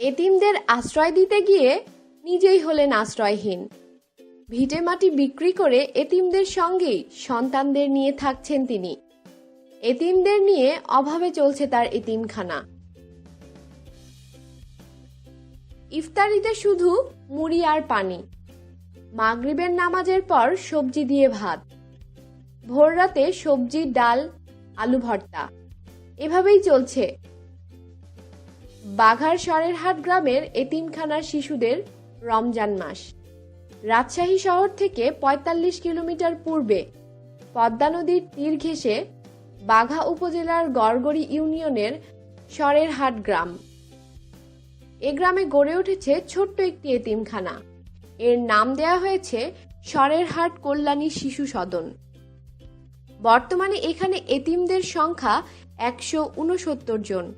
এতিমদের আশ্রয় দিতে গিয়ে নিজেই হলেন আশ্রয়হীন। ভিটে মাটি বিক্রি করে এতিমদের সঙ্গেই সন্তানদের নিয়ে থাকছেন তিনি। এতিমদের নিয়ে অভাবে চলছে তার এতিমখানা। ইফতারিতে শুধু মুড়ি আর পানি। মাগরিবের নামাজের পর সবজি দিয়ে ভাত। ভোররাতে সবজি, ডাল, আলু ভর্তা। এভাবেই চলছে বাঘার সরেরহাট গ্রামের এতিমখানার শিশুদের রমজান মাস। রাজশাহী শহর থেকে ৪৫ কিলোমিটার পূর্বে পদ্মা নদীর তীর ঘেঁষে বাঘা উপজেলার গড়গড়ি ইউনিয়নের সরেরহাট গ্রাম। এ গ্রামে গড়ে উঠেছে ছোট্ট একটি এতিমখানা এর নাম দেয়া হয়েছে সরেরহাট কল্যাণী শিশু সদন। বর্তমানে এখানে এতিমদের সংখ্যা একশো উনসত্তর জন।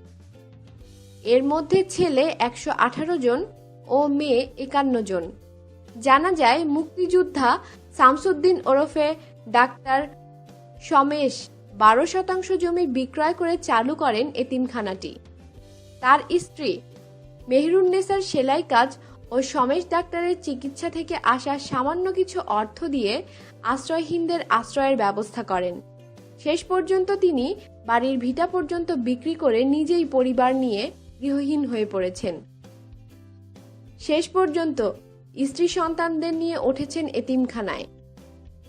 এর মধ্যে ছেলে একশো আঠারো জন ও মেয়ে একান্ন জন। জানা যায় মুক্তিযোদ্ধা শামসুদ্দিন ওরফে ডাক্তার সমেশ বারো শতাংশ জমি বিক্রয় করে চালু করেন এতিমখানাটি তার স্ত্রী মেহরুন্নেসার সেলাই কাজ ও সমেশ ডাক্তারের চিকিৎসা থেকে আসা সামান্য কিছু অর্থ দিয়ে আশ্রয়হীনদের আশ্রয়ের ব্যবস্থা করেন। শেষ পর্যন্ত তিনি বাড়ির ভিটা পর্যন্ত বিক্রি করে নিজেই পরিবার নিয়ে গৃহহীন হয়ে পড়েছেন। শেষ পর্যন্ত স্ত্রী সন্তানদের নিয়ে উঠেছেন এতিমখানায়।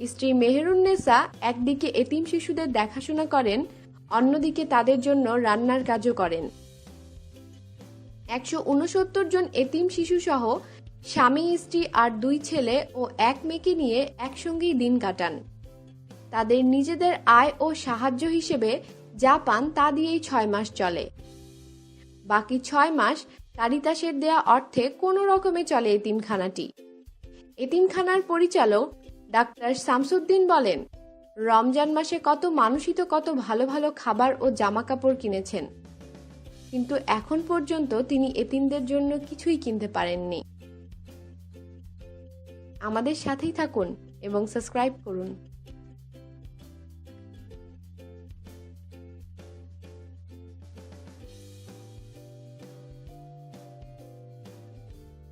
স্ত্রী মেহেরুন্নেসা একদিকে এতিম শিশুদের দেখাশোনা করেন, অন্যদিকে তাদের জন্য রান্নার কাজও করেন। একশো উনসত্তর জন এতিম শিশু সহ স্বামী, স্ত্রী আর দুই ছেলে ও এক মেয়েকে নিয়ে একসঙ্গেই দিন কাটান। তাদের নিজেদের আয় ও সাহায্য হিসেবে যা পান তা দিয়েই ছয় মাস চলে। বাকি ছয় মাস কারিতাসের দেয়া অর্থে কোনো রকমে চলে এতিমখানাটি এতিমখানার পরিচালক ডাক্তার শামসুদ্দিন বলেন, রমজান মাসে কত মানুষই তো কত ভালো ভালো খাবার ও জামা কাপড় কিনেছেন। কিন্তু এখন পর্যন্ত তিনি এতিমদের জন্য কিছুই কিনতে পারেননি। আমাদের সাথেই থাকুন এবং সাবস্ক্রাইব করুন।